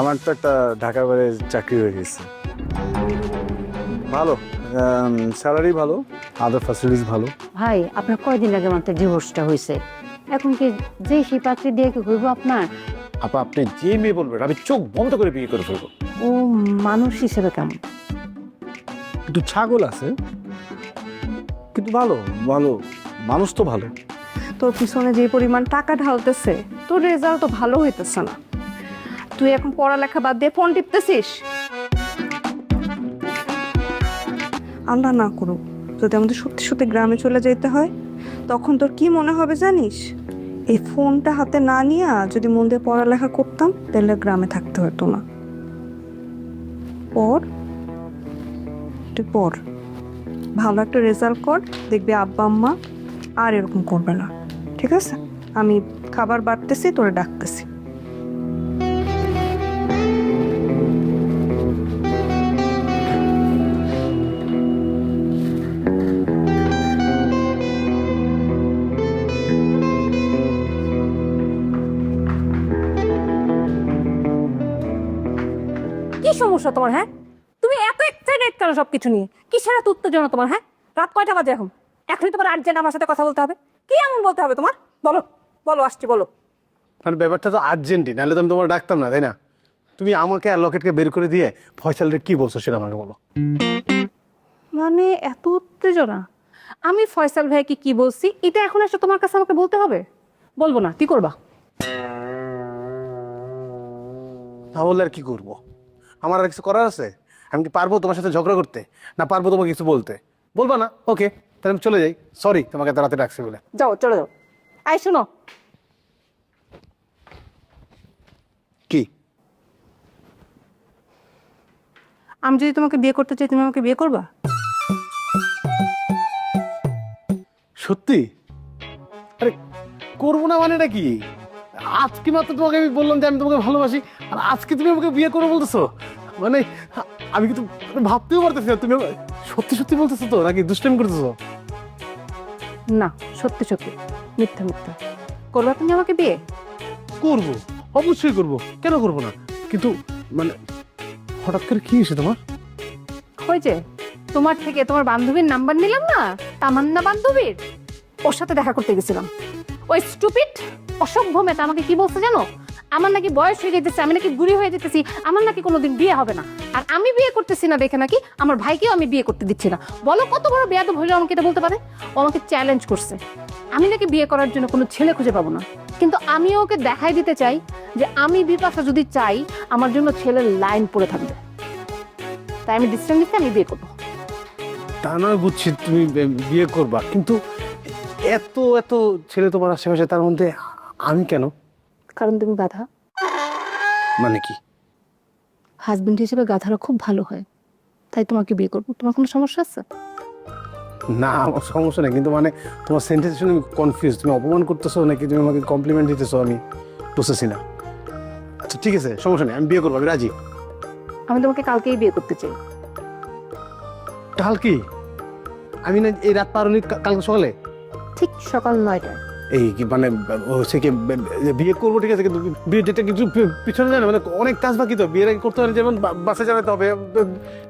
আমার তো একটা ঢাকার বাইরে চাকরি হয়ে গেছে। ভালো স্যালারি ভালো আদার ফ্যাসিলিটিস ভালো। ভাই আপনার কয়দিন আগে মাত্র ডিভোর্সটা হয়েছে? এখন কি যে সেই পাত্রী দিয়ে কি হইব আপনার? আপা আপনি যে মেয়ে বলবেন আমি চোখ বন্ধ করে বিয়ে করে ফেলব। ও মানুষ হিসেবে কেমন? কিন্তু ছাগল আছে। কিন্তু ভালো ভালো মানুষ তো ভালো। তোর পিছনে যে পরিমাণ টাকা ঢালতেছে তোর রেজাল্ট তো ভালো হইতেছে না। তুই এখন পড়ালেখা বাদ দিয়ে ফোন টিপতেছিস? আল্লাহ না করুক, যদি আমাদের সত্যি সত্যি গ্রামে চলে যেতে হয়, তখন তোর কি মনে হবে জানিস? এই ফোনটা হাতে না নিয়ে যদি মন দিয়ে পড়ালেখা করতাম, তাহলে গ্রামে থাকতে হতো না। পর তুই পড়। ভালো একটা রেজাল্ট কর, দেখবি আব্বা, আম্মা আর এরকম করবে না। ঠিক আছে? আমি খাবার বাড়তেছি, তোরে ডাকতেছি। কি সমস্যা তোমার হ্যাঁ? তুমি এত এক্সাইটেড কেন সবকিছু নিয়ে? কিসের এত উত্তেজনা তোমার হ্যাঁ? রাত কয়টা বাজে এখন? এখনই তোমার আর্জেন্ট আমার সাথে কথা বলতে হবে। কি এমন বলতে হবে তোমার? বলো বলো, আসছি, বলো। মানে ব্যাপারটা তো আর্জেন্টই নাহলে তো আমি তোমার ডাকতাম না, তাই না? তুমি আমাকে আর লকেটকে বের করে দিয়ে ফয়সালরে কি বলছো সেটা আমাকে বলো। মানে এত উত্তেজনা। আমি ফয়সাল ভাইকে কি বলছি? এটা এখন এসে তোমার কাছে আমাকে বলতে হবে? বলব না কি করবা? তাহলে আর কি করব? আমার আর কিছু করার আছে? আমি কি পারব তোমার সাথে ঝগড়া করতে? না পারব তোমাকে কিছু বলতে? বলবা না? ওকে তাহলে আমি চলে যাই। সরি তোমাকে রাতে ডাকছি বলে। যাও চলে যাও। আই শোনো। কি? আমি যদি তোমাকে বিয়ে করতে চাই তুমি আমাকে বিয়ে করবা? সত্যি? আরে করব না মানে কি? আজকে মাত্র তোমাকে আমি বললাম যে আমি তোমাকে ভালোবাসি আর আজকে তুমি আমাকে বিয়ে করো বলতেছো? মানে আমি কিন্তু ভাবতেও পারতেছি না তুমি সত্যি সত্যি বলতেছো তো নাকি দুষ্টামি করতেছো? না সত্যি সত্যি মিথ্যা মিথ্যা। করবা তুমি আমাকে বিয়ে? করব অবশ্যই করব কেন করব না? কিন্তু মানে হঠাৎ করে কি হয়েছে তোমার? হয়েছে তোমার থেকে তোমার বান্ধবীর নাম্বার নিলাম না তামান্না বান্ধবীর? ওর সাথে দেখা করতে গেছিলাম। ওই স্টুপিড অসভ্য মেয়েটা আমাকে কি বলছে জানো? আমার নাকি বয়স হয়ে যেতেছে আমি নাকি বুড়ি হয়ে যেতেছি আমার নাকি কোনোদিন বিয়ে হবে না। আর আমি বিয়ে করতেছি না দেখে নাকি আমার ভাইকেও আমি বিয়ে করতে দিচ্ছি না। বলো কত বড় বেয়াদব হইলে আমাকে এটা বলতে পারে? ও আমাকে চ্যালেঞ্জ করছে। আমি নাকি বিয়ে করার জন্য কোনো ছেলে খুঁজে পাবো না। কিন্তু আমিও ওকে দেখাই দিতে চাই যে আমি বিপাশা যদি চাই আমার জন্য ছেলের লাইন পড়ে থাকবে। তাই আমি ডিসিশন নিতে আমি বিয়ে করব। তা নয় বুঝছি তুমি বিয়ে করবা। কিন্তু এত এত ছেলে তোমার আশেপাশে তার মধ্যে আমি কেন? কারণ তুমি গাধা মানে কি? হাজবেন্ড হিসেবে গাধারা খুব ভালো হয়। তাই তোমাকে বিয়ে করব। তোমার কোনো সমস্যা আছে? না আমার সমস্যা নেই কিন্তু মানে তোমার সেন্টেন্স শুনে আমি কনফিউজ তুমি অপমান করতেছো নাকি? তুমি আমাকে কমপ্লিমেন্ট দিতেছো আমি বুঝতেছি না। আচ্ছা ঠিক আছে সমস্যা নেই আমি বিয়ে করব আমি রাজি। আমি তোমাকে কালকেই বিয়ে করতে চাই। কাল কি আমি না এই রাত পার হলি কালকে সকালে? ঠিক সকাল নয়টায়। এই কি মানে হচ্ছে কি বিয়ে করব ঠিক আছে কিন্তু বিয়ের ডেটটা কিছু পিছনে যায় না মানে অনেক কাজ বাকি তো বিয়ের আগে করতে হবে যেমন বাসে জানাতে হবে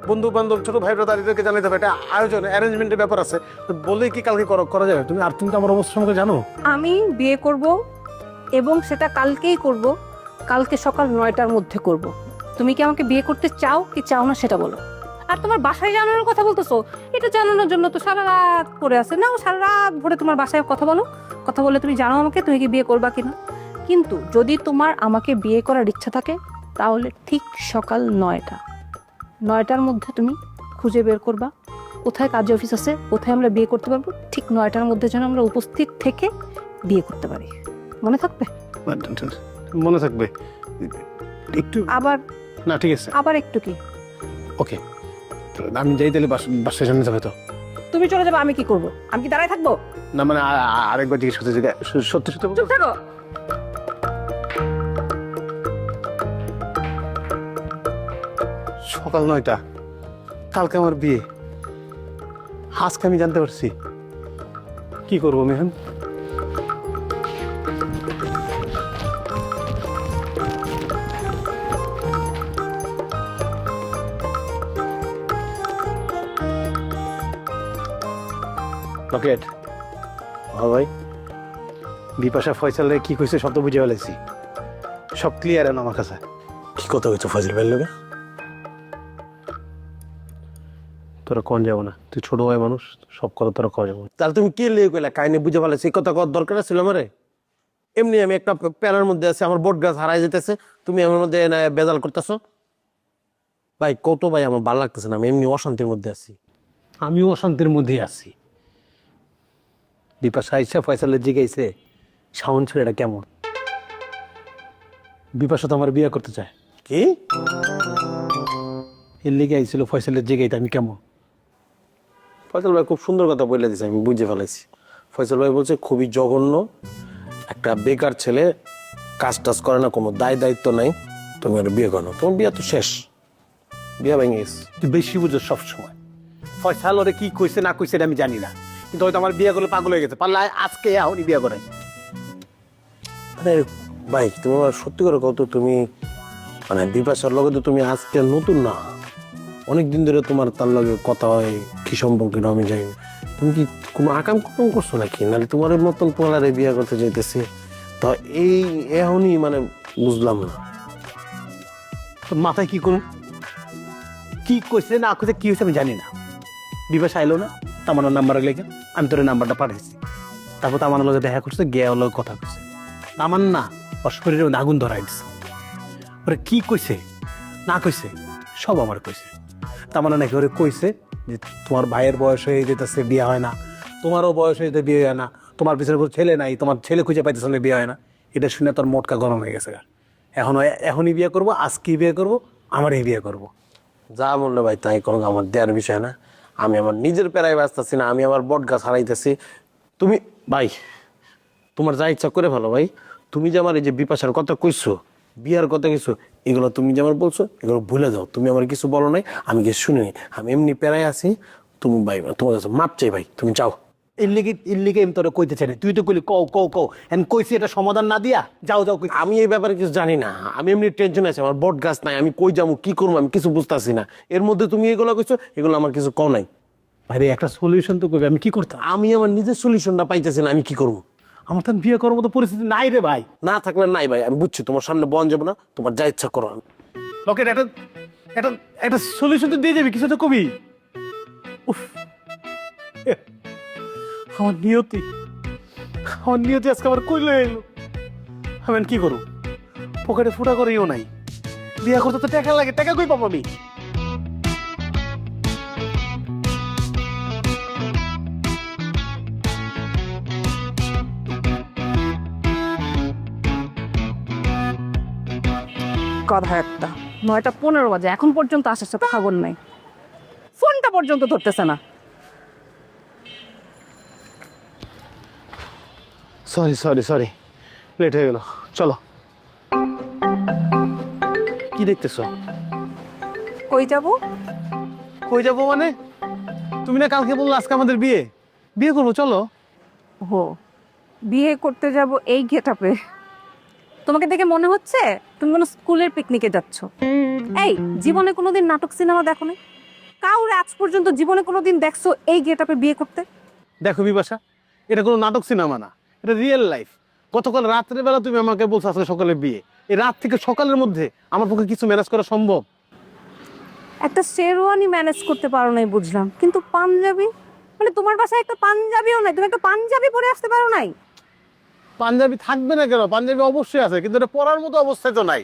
বন্ধু বান্ধব ছোট ভাই তাদেরকে জানাতে হবে এটা আয়োজন অ্যারেঞ্জমেন্টের ব্যাপার আছে তো বললেই কি কালকে করা করা যাবে? তুমি আর তুমি তো আমার অবস্থা সম্পর্কে জানো। আমি বিয়ে করব এবং সেটা কালকেই করব কালকে সকাল নয়টার মধ্যে করব। তুমি কি আমাকে বিয়ে করতে চাও কি চাও না সেটা বলো। আর তোমার বাসায় জানানোর কথা বলতেছো? এটা জানানোর জন্য তো সারা রাত পরে আছে। না সারা রাত ভরে তোমার বাসায় কথা বলো। কথা বলে তুমি জানো আমাকে তুমি কি বিয়ে করবা কিনা? কিন্তু যদি তোমার আমাকে বিয়ে করার ইচ্ছা থাকে তাহলে ঠিক সকাল নয়টা। নয়টার মধ্যে তুমি খুঁজে বের করবা। কোথায় কাজে অফিস আছে কোথায় আমরা বিয়ে করতে পারব ঠিক নয়টার মধ্যে যেন আমরা উপস্থিত থেকে বিয়ে করতে পারি। মনে থাকবে? মনে থাকবে। একটু আবার না ঠিক আছে। আবার একটু কি? ওকে। আমি যাই তাহলে বাস বাস স্টেশনে যাবে তো। তুমি চলে যাবে আমি কি করব? আমি কি দাঁড়ায় থাকব? না মানে আ- আ- আরেকবার জিজ্ঞেস করতে সত্যি সত্যি বলছো? চুপ থাকো। সকাল নয়টা। কালকে আমার বিয়ে। আজকে আমি জানতে পারছি। কি করব মেহন রকেট ভাই। বিপাশা ফয়সালে কি কইছে সব তো বুঝে ফেলেছি। সব ক্লিয়ার এখন আমার কাছে। কি কথা হয়েছে ফয়সাল ভাইয়ের লোকে তোরা কোন যাব না? তুই ছোট ভাই মানুষ সব কথা তোরা কওয়া যাব তাহলে তুমি কে লিয়ে কইলা? কাহিনী বুঝে পারলে সেই কথা কর দরকার ছিল আমারে? এমনি আমি একটা প্যারার মধ্যে আছি আমার বোট গাছ হারাই যেতেছে তুমি আমার মধ্যে এনে বেজাল করতেছো? ভাই কত ভাই আমার ভালো লাগতেছে না আমি এমনি অশান্তির মধ্যে আছি। আমিও অশান্তির মধ্যেই আছি। বিপাশা আইসা ফয়সালের জিগাইছে শাওন ছেলেটা কেমন? বিপাশা তো আমার বিয়ে করতে চায়। কি? এর লিগে আইছিল ফয়সালের জিগাইতে আমি কেমন? ফয়সাল ভাই খুব সুন্দর কথা বলে দিছে আমি বুঝে ফেলাইছি। ফয়সাল ভাই বলছে খুবই জঘন্য একটা বেকার ছেলে কাজ টাজ করে না কোনো দায় দায়িত্ব নাই তুমি ওর বিয়ে করো তোমার বিয়ে তো শেষ বিয়ে ভেঙে গেছে। তুই বেশি বুঝো সব সময় ফয়সাল ওরে কি কইছে না কইছে আমি জানি না। কিন্তু হয়তো আমার বিয়ে করলে পাগল হয়ে গেছে। পারলে আজকে এখনই বিয়ে করে। মানে ভাই তুমি আমার সত্যি করে কত তুমি মানে বিপাশার লগে তো তুমি আজকে নতুন না। অনেক দিন ধরে তোমার তার লগে কথা হয় কি সম্পর্কে আমি না। তুমি কি কোনো আকাম কুকাম করছ নাকি? নাহলে তোমার মতন পোলারে বিয়ে করতে চাইতেছে তো এই এখনই মানে বুঝলাম না। মাথায় কি করুন কি কইছে না কইছে কি হয়েছে আমি জানি না। বিবাস আইলো না? তামান্নার নাম্বার লেগে আমি তোর নাম্বারটা পাঠাইছি। তারপর তামান্নার লগে দেখা করছে, গিয়ে লগে কথা কইছে। তামান্না ওর শরীরে আগুন ধরাই দিছে। ওরে কি কইছে? না কইছে, সব আমার কইছে। তামান্না নাকি ওরে কইছে যে তোমার ভাইয়ের বয়স হয়ে যেতেছে, বিয়ে হয় না। তোমারও বয়স হয়ে যেতে বিয়ে হয় না। তোমার পিছনে ছেলে নাই, তোমার ছেলে খুঁজে পাইতেছে না বিয়ে হয় না। এটা শুনে তোর মোটকা গরম হয়ে গেছে এখন এখনই বিয়ে করব, আজকেই বিয়ে করব, আমারই বিয়ে করব। যা বললে ভাই, তাই কোনো আমার দেওয়ার বিষয় না। আমি আমার নিজের প্যারায় বাঁচতেছি না, আমি আমার বট গাছ হারাইতেছি। তুমি, ভাই, তোমার যা ইচ্ছা করে ভালো ভাই। তুমি যে আমার এই যে বিপাশার কথা কইছো, বিয়ার কথা কিছু এগুলো তুমি যে আমার বলছো, এগুলো ভুলে যাও। তুমি আমার কিছু বলো নাই, আমি কিছু শুনিনি। আমি এমনি প্যারায় আছি, তুমি ভাই, তোমার কাছে মাপ চাই, ভাই। তুমি যাও এর লিগে এর লিগে আমি তোরা কইতে চাই না। তুই তো কইলি কও কও কও। এন কইছি এটা সমাধান না দিয়া যাও যাও আমি এই ব্যাপারে কিছু জানি না। আমি এমনি টেনশন আছি আমার বট গাছ নাই আমি কই যাব কি করব আমি কিছু বুঝতেছি না। এর মধ্যে তুমি এগুলো কইছো এগুলো আমার কিছু কম নাই। ভাই একটা সলিউশন তো কইবে আমি কি করতাম? আমি আমার নিজের সলিউশনটা পাইতেছি না আমি কি করব? আমার তো বিয়ে করার মতো পরিস্থিতি নাই রে ভাই। না থাকলে নাই ভাই আমি বুঝছি তোমার সামনে বন যাব না তোমার যা ইচ্ছা করো লকেট একটা একটা একটা সলিউশন তো দিয়ে যাবি কিছু তো কবি। উফ। আমার নিয়তি। আমার নিয়তি আজকে আমার কই লয়ে এলো আমি কি করব? পকেটে ফুটা করেও নাই। বিয়ে করতে তো টাকা লাগে, টাকা কই পাবো আমি? কথা একটা, নয়টা পনেরো বাজে, এখন পর্যন্ত আসার সাথে খবর নাই। ফোনটা পর্যন্ত ধরতেছে না। সরি সরি সরি লেট হয়ে গেল। চলো। কি দেখতেছো? কই যাব? কই যাব মানে? তুমি না কালকে বলল আজকে আমাদের বিয়ে। বিয়ে করব চলো। হো বিয়ে করতে যাব এই গেটআপে। তোমাকে দেখে মনে হচ্ছে তুমি কোনো স্কুলের পিকনিকে যাচ্ছ। এই জীবনে কোনোদিন নাটক সিনেমা দেখো না? কাউরে আজ পর্যন্ত জীবনে কোনোদিন দেখছ এই গেটআপে বিয়ে করতে? দেখো বিপাশা এটা কোনো নাটক সিনেমা না। এটা রিয়েল লাইফ গতকাল রাত্রে বেলা তুমি আমাকে বলছো আজকে সকালে বিয়ে। এই রাত থেকে সকালের মধ্যে আমার পক্ষে কিছু ম্যানেজ করা সম্ভব? একটা শেরওয়ানি ম্যানেজ করতে পারো নাই বুঝলাম। কিন্তু পাঞ্জাবি? মানে তোমার বাসায় একটা পাঞ্জাবিও নাই। তুমি একটা পাঞ্জাবি পরে আসতে পারো নাই? পাঞ্জাবি থাকবে না কেন? পাঞ্জাবি অবশ্যই আছে কিন্তু এটা পরার মতো অবস্থায় তো নাই।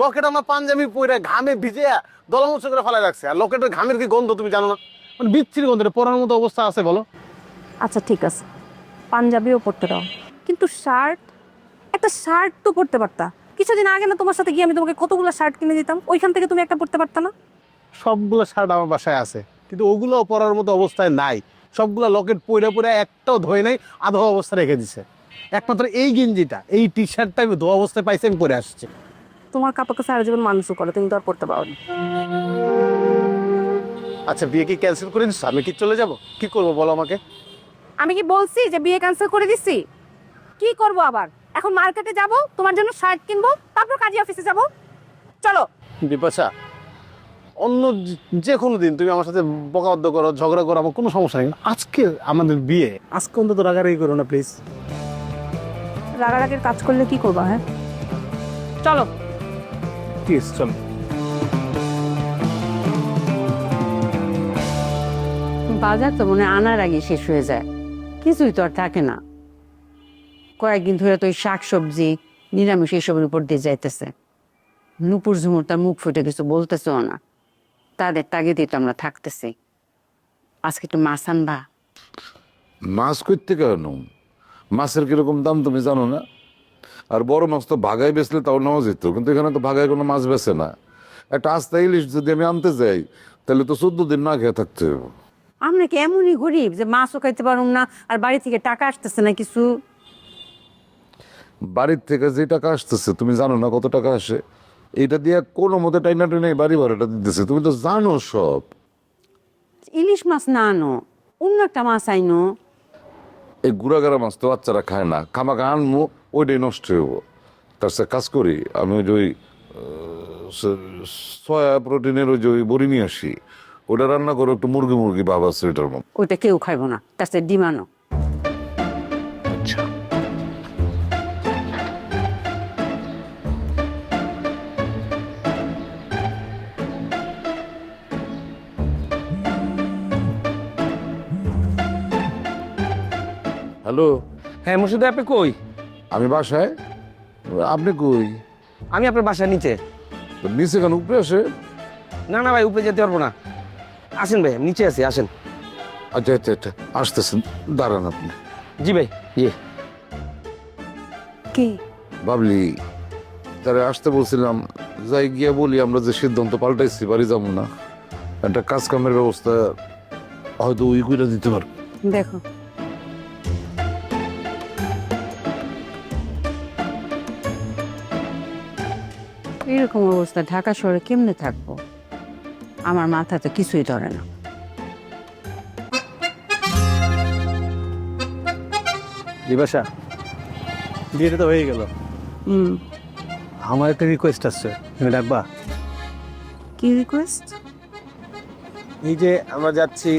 লকেট আমার পাঞ্জাবি পরে ঘামে ভিজে দলমুচ করে ফেলা রাখছে। আর লকেটের ঘামের কি গন্ধ তুমি জানো না? মানে বিচ্ছির গন্ধ এটা পরার মতো অবস্থা আছে বলো। আচ্ছা ঠিক আছে। পাঞ্জাবিও পরতে দাও। কিন্তু শার্ট একটা শার্ট তো পরতে পারতা। কিছুদিন আগে না তোমার সাথে গিয়ে আমি তোমাকে কতগুলো শার্ট কিনে দিতাম ওইখান থেকে তুমি একটা পড়তে পারতা না? সবগুলো শার্ট আমার বাসায় আছে কিন্তু ওগুলো পরার মতো অবস্থায় নাই। সবগুলো লকেট পরে পরে একটাও ধোয় নাই আধো অবস্থা রেখে দিছে। একমাত্র এই গেঞ্জিটা এই টি শার্টটা আমি ধোয়া অবস্থায় পাইছি আমি পরে আসছি। তোমার কাপড়কে সারা জীবন মানুষও করে তুমি তো আর পড়তে পারো আচ্ছা বিয়ে কি ক্যান্সেল করে দিচ্ছ আমি কি চলে যাব? কি করব বলো আমাকে? আমি কি বলছি যে বিয়ে ক্যান্সেল করে দিচ্ছি কি করব আবার? এখন মার্কেটে যাব তোমার জন্য শার্ট কিনবো তারপর কাজী অফিসে যাব। চলো। বিপাশা অন্য যে- যে কোনো দিন তুমি আমার সাথে বকাবদ্ধ করো ঝগড়া করো আমার কোনো সমস্যা নেই। আজকে আমাদের বিয়ে। আজকে অন্তত রাগারাগি করো না প্লিজ রাগারাগের কাজ করলে কি করবা হ্যাঁ? চলো। প্লিজ চলো। বাজার তো মনে আনার আগে শেষ হয়ে যায়। কিছুই তো আর থাকে না। কয়েকদিন ধরে তো ওই শাক সবজি নিরামিষ এসবের উপর দিয়ে যাইতেছে। নুপুর ঝুমুর তার মুখ ফুটে কিছু বলতেছেও না। তাদের তাগিদেই তো আমরা থাকতেছি। আজকে একটু মাছ আনবা। মাছ করতে কেন? মাছের কীরকম দাম তুমি জানো না? আর বড় মাছ তো ভাগায় বেচলে তাও নেওয়া যেত, কিন্তু এখানে তো ভাগায় কোনো মাছ বেচে না। একটা আস্তা ইলিশ যদি আমি আনতে যাই, তাহলে তো চোদ্দ দিন না খেয়ে থাকতে হবে। আমরা কি এমনই গরিব যে মাছও খাইতে পারুম না আর বাড়ি থেকে টাকা আসতেছে না কিছু? বাড়ির থেকে যে টাকা আসতেছে তুমি জানো না কত টাকা আসে? এটা দিয়ে কোনো মতে টাইনা টেনে বাড়ি ভাড়াটা দিতেছে। তুমি তো জানো সব। ইলিশ মাছ না আনো অন্য একটা মাছ আইনো। এই গুড়াগাড়া মাছ তো বাচ্চারা খায় না। খামাখা আনব ওইটাই নষ্ট হইব। তার সাথে কাজ করি আমি ওই যে সয়া প্রোটিনের ওই যে ওই বড়ি নিয়ে আসি। ওটা রান্না করো একটু মুরগি মুরগি বাবা ওইটার মধ্যে ওইটা কেউ খাইবো না তার সাথে ডিম হ্যালো হ্যাঁ মুর্শিদা আপনি কই? আমি বাসায়। আপনি কই? আমি আপনার বাসার নিচে। নিচে কেন উপরে আসে? না না ভাই উপরে যেতে পারব না। আসেন ভাই আমি নিচে আছি আসেন। আচ্ছা আচ্ছা আচ্ছা আসতেছেন দাঁড়ান আপনি। জি ভাই জি কি? ভাবলি তারা আসতে বলছিলাম যাই গিয়া বলি আমরা যে সিদ্ধান্ত পাল্টাইছি বাড়ি যাব না। একটা কাজ কামের ব্যবস্থা হয়তো ওই করে দিতে পারবে। দেখো। এরকম অবস্থা ঢাকা শহরে কেমনে থাকব? আমার মাথা তো কিছুই ধরে না। বিপাশা বিয়েটা তো হয়ে গেল। হুম। আমার একটা রিকোয়েস্ট আছে তুমি ডাকবা? কি রিকোয়েস্ট এই যে আমরা যাচ্ছি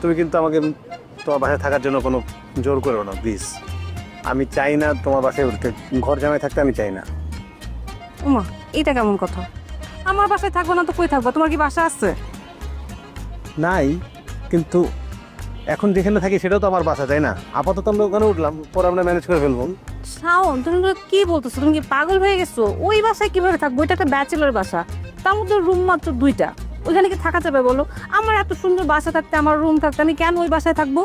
তুমি কিন্তু আমাকে তোমার বাসায় থাকার জন্য কোনো জোর করো না প্লিজ আমি চাই না তোমার বাসায় উঠতে ঘর জামাই থাকতে আমি চাই না। ওমা এটা কেমন কথা? আমার বাসায় থাকব না তো কই থাকব? তোমার কি বাসা আছে? নাই কিন্তু এখন যেখানে থাকি সেটাও তো আমার বাসা তাই না? আপাতত আমরা ওখানে উঠলাম পরে আমরা ম্যানেজ করে ফেলব। শাওন তুমি এগুলো কি বলতেছো? তুমি কি পাগল হয়ে গেছো? ওই বাসায় কীভাবে থাকব? এটা একটা ব্যাচেলর বাসা। তার মধ্যে রুম মাত্র দুইটা। ওইখানে কি থাকা যাবে বলো? আমার এত সুন্দর বাসা থাকতে আমার রুম থাকতে আমি কেন ওই বাসায় থাকব?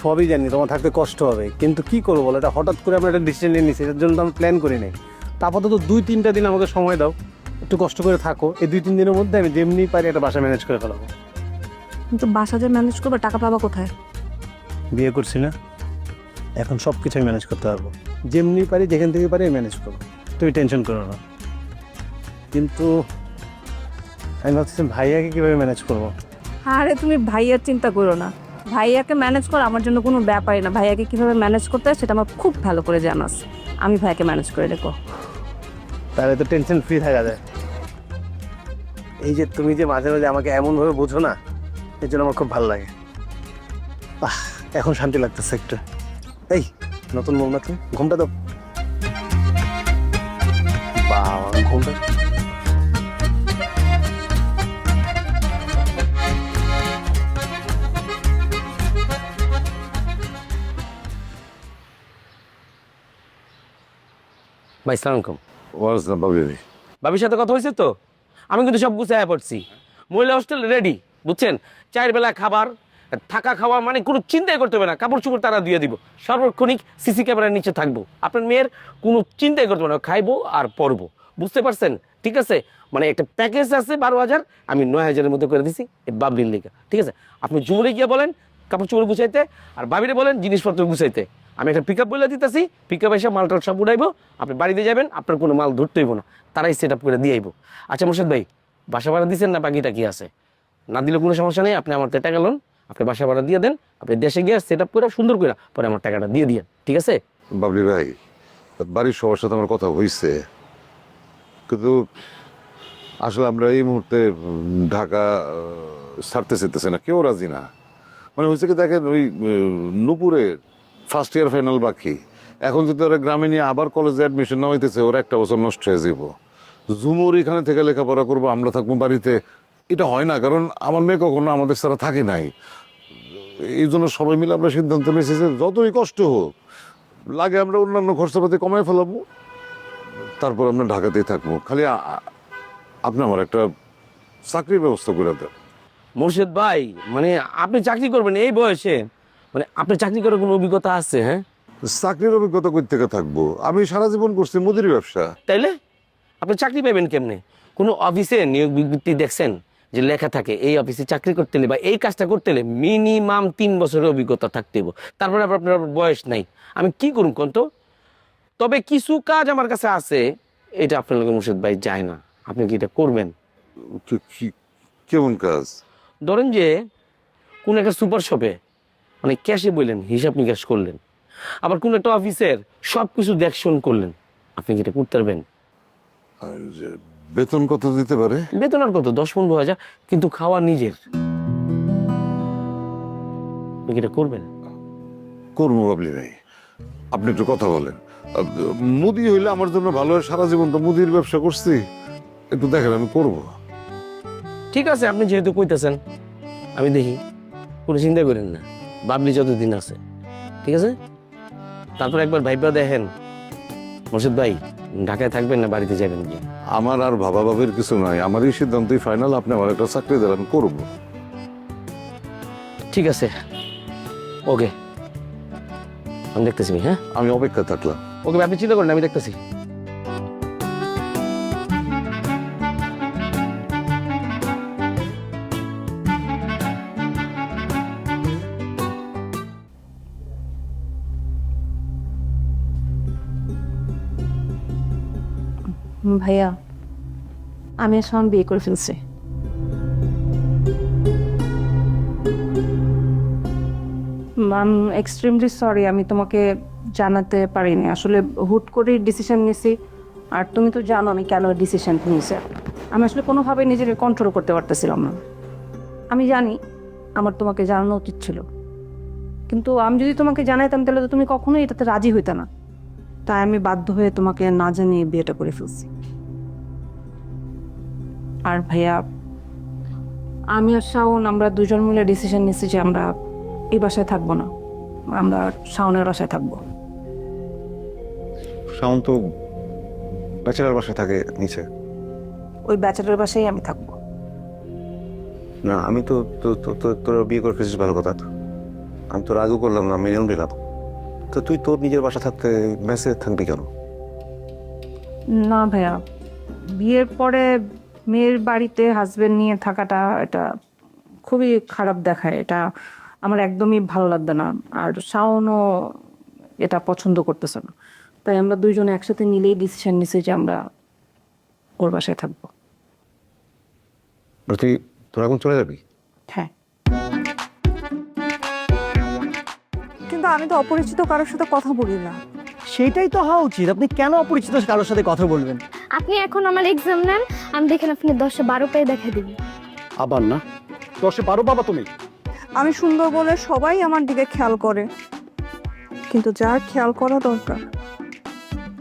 সবই জানি তোমার থাকতে কষ্ট হবে। কিন্তু কি করব বলো? এটা হঠাৎ করে আমরা একটা ডিসিশন নিয়ে নিচ্ছি এর জন্য তো আমি প্ল্যান করি নাই। তা আপাতত দুই তিনটা দিন আমাকে সময় দাও। একটু কষ্ট করে থাকো। এই দুই তিন দিনের মধ্যে আমি যেমনি পারি একটা বাসা ম্যানেজ করে ফেলাবো। কিন্তু বাসা যে ম্যানেজ করব টাকা পাবা কোথায়? বিয়ে করছি না। এখন সব কিছু আমি ম্যানেজ করতে পারব। যেমনি পারি যেখান থেকে পারি ম্যানেজ করব। তুমি টেনশন করো না। কিন্তু আমি ভাবছি ভাইয়াকে কীভাবে ম্যানেজ করব? আরে তুমি ভাইয়ার চিন্তা করো না। ভাইয়াকে ম্যানেজ করা আমার জন্য কোনো ব্যাপারই না। ভাইয়াকে কীভাবে ম্যানেজ করতে হয় সেটা আমার খুব ভালো করে জানাস আমি ভাইয়াকে ম্যানেজ করে রেখো তাহলে তো টেনশন ফ্রি থাকা যায়। এই যে তুমি যে মাঝে মাঝে আমাকে এমনভাবে বোঝো না এর জন্য আমার খুব ভালো লাগে। আহ এখন শান্তি লাগতেছে একটু। এই নতুন তুমি? ঘুমটা দাও। বাবা ঘুমটা ভাই সালাম আলাইকুম। ওয়ালাইকুম ভাবলি ভাবির সাথে কথা হয়েছে তো? আমি কিন্তু সব গুছায় পড়ছি। মহিলা হোস্টেল রেডি বুঝছেন? চার বেলা খাবার, থাকা খাওয়া মানে কোনো চিন্তাই করতে হবে না। কাপড় চোপড় তারা দিয়ে দিব। সার্বক্ষণিক সিসি ক্যামেরার নিচে থাকব। আপনার মেয়ের কোনো চিন্তাই করতে হবে না। খাইবো আর পরবো বুঝতে পারছেন? ঠিক আছে? মানে একটা প্যাকেজ আছে বারো হাজার, আমি নয় হাজারের মধ্যে করে দিছি বাবলির লেগে। ঠিক আছে? আপনি জুমুরে গিয়ে বলেন, কাপড় চোপড় গুছাইতে, আর বাবিরে বলেন, জিনিসপত্র গুছাইতে। আমি একটা পিক আপ বলে দিতেছি পিক আপ এসে মালটাল সব উড়াইবো, আপনি বাড়িতে যাবেন, আপনার কোনো মাল ধরতে হইব না, তারাই সেট আপ করে দিয়ে আচ্ছা মোর্শেদ ভাই, বাসা ভাড়া দিচ্ছেন না বাকিটা কি আছে? না দিলে কোনো সমস্যা নেই, আপনি আমার টাকা লোন, আপনি বাসা ভাড়া দিয়ে দেন, আপনি দেশে গিয়ে সেট আপ করে সুন্দর করে পরে আমার টাকাটা দিয়ে দিয়ে ঠিক আছে? বাবলি ভাই, বাড়ির সবার সাথে আমার কথা হয়েছে কিন্তু আসলে আমরা এই মুহূর্তে ঢাকা ছাড়তে চেতেছে না, কেউ রাজি না। মানে হয়েছে কি দেখেন ওই নূপুরের ফার্স্ট ইয়ার ফাইনাল বাকি। এখন যদি ওরা গ্রামে নিয়ে আবার কলেজে অ্যাডমিশন না হইতেছে ওরা একটা বছর নষ্ট হয়ে যাব। ঝুমুর এখানে থেকে লেখাপড়া করব, আমরা থাকব বাড়িতে। এটা হয় না, কারণ আমার মেয়ে কখনো আমাদের ছাড়া থাকে নাই। এই জন্য সবাই মিলে আমরা সিদ্ধান্ত নিয়েছি যে যতই কষ্ট হোক, লাগে আমরা অন্যান্য খরচাপাতি কমায় ফেলাবো। তারপর আমরা ঢাকাতেই থাকব। খালি আপনি আমার একটা চাকরির ব্যবস্থা করে দেন। মোর্শেদ ভাই মানে আপনি চাকরি করবেন এই বয়সে? মানে আপনার চাকরি করার কোনো অভিজ্ঞতা আছে হ্যাঁ? চাকরির অভিজ্ঞতা কই থেকে থাকব। আমি সারা জীবন করছি মুদির ব্যবসা। তাইলে? আপনি চাকরি পাবেন কেমনে? কোনো অফিসে নিয়োগ বিজ্ঞপ্তি দেখছেন যে লেখা থাকে এই অফিসে চাকরি করতে হলে বা এই কাজটা করতে হলে মিনিমাম তিন বছরের অভিজ্ঞতা থাকতে হবে তারপরে আবার আপনার বয়স নাই। আমি কি করুন কোন তো? তবে কিছু কাজ আমার কাছে আছে এটা আপনার মুর্শিদ ভাই যায় না। আপনি কি এটা করবেন? কেমন কাজ? ধরেন যে কোন একটা সুপার শপে মানে ক্যাশে বললেন হিসাব নিকাশ করলেন। আবার কোন একটা অফিসের সব কিছু দেখশন করলেন। আপনি কি এটা করতে পারবেন? বেতন কত দিতে পারে? বেতন আর কত? দশ পনেরো হাজার কিন্তু খাওয়া নিজের। আপনি কি এটা করবেন? করব বাবলি ভাই। আপনি একটু কথা বলেন। মুদি হইলে আমার জন্য ভালো হয় সারা জীবন তো মুদির ব্যবসা করছি। একটু দেখেন আমি করব। ঠিক আছে আপনি যেহেতু কইতেছেন আমি দেখি। কোনো চিন্তা করেন না। বাবলি যতদিন আছে ঠিক আছে? তারপর একবার ভাইবা দেখেন। মোর্শেদ ভাই ঢাকায় থাকবেন না বাড়িতে যাবেন কি? আমার আর ভাবা ভাবের কিছু নাই। আমার এই সিদ্ধান্তই ফাইনাল আপনি আমার একটা চাকরি আমি করব। ঠিক আছে। ওকে। আমি দেখতেছি হ্যাঁ? আমি অপেক্ষা থাকলাম। ওকে আপনি চিন্তা করেন আমি দেখতেছি। ভাইয়া, আমি এখন বিয়ে করে ফেলছি। ম্যাম এক্সট্রিমলি সরি আমি তোমাকে জানাতে পারিনি। আসলে হুট করে ডিসিশন নিয়েছি আর তুমি তো জানো আমি কেন ডিসিশন নিয়েছি আমি আসলে কোনোভাবে নিজেকে কন্ট্রোল করতে পারতেছিলাম না। আমি জানি আমার তোমাকে জানানো উচিত ছিল। কিন্তু আমি যদি তোমাকে জানাইতাম, তাহলে তো তুমি কখনোই এটাতে রাজি হইতে না। তাই আমি বাধ্য হয়ে তোমাকে না জানিয়ে বিয়েটা করে ফেলছি। আর ভাইয়া আমি আর শাওন আমরা দুজন মিলে ডিসিশন নিচ্ছি যে আমরা এই বাসায় থাকব না। আমরা শাওনের বাসায় থাকব। শাওন তো ব্যাচেলার বাসায় থাকে নিচে। ওই ব্যাচেলার বাসায় আমি থাকব। না আমি তো তোর বিয়ে করে ফেলেছিস ভালো কথা তো। আমি তো রাগও করলাম না মেনেও নিলাম তো তুই তোর নিজের বাসা থাকতে মেসে থাকবি কেন? না ভাইয়া বিয়ের পরে মেয়ের বাড়িতে হাজবেন্ড নিয়ে থাকাটা এটা খুবই খারাপ দেখায়। এটা আমার একদমই ভালো লাগবে না। আর শাওনও এটা পছন্দ করতেছে না। তাই আমরা দুইজনে একসাথে মিলেই ডিসিশন নিছি যে আমরা ওর বাসায় থাকব। তুই তোর এখন চলে যাবি? হ্যাঁ। কিন্তু আমি তো অপরিচিত কারোর সাথে কথা বলি না। সেটাই তো হওয়া উচিত। আপনি কেন অপরিচিত কারোর সাথে কথা বলবেন? আপনি এখন আমার এক্সাম নেন আমি দেখেন আপনি দশে বারো পেয়ে দেখা দিবি আবার না? দশে বারো বাবা তুমি? আমি সুন্দর বলে সবাই আমার দিকে খেয়াল করে। কিন্তু যার খেয়াল করা দরকার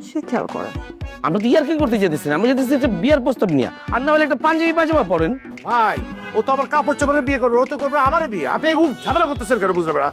সে খেয়াল করে। না। আমরা তো ইয়ারকি করতে যেতেছি না আমরা যেতেছি একটা বিয়ার প্রস্তাব নিয়ে। আর না হলে একটা পাঞ্জাবি পাজামা পরেন। ভাই ও তো আবার কাপড় চোপড়ে বিয়ে করবে ও তো করবে আমারে বিয়ে। আপনি খুব ঝামেলা করতেছেন কেন বুঝতে পারা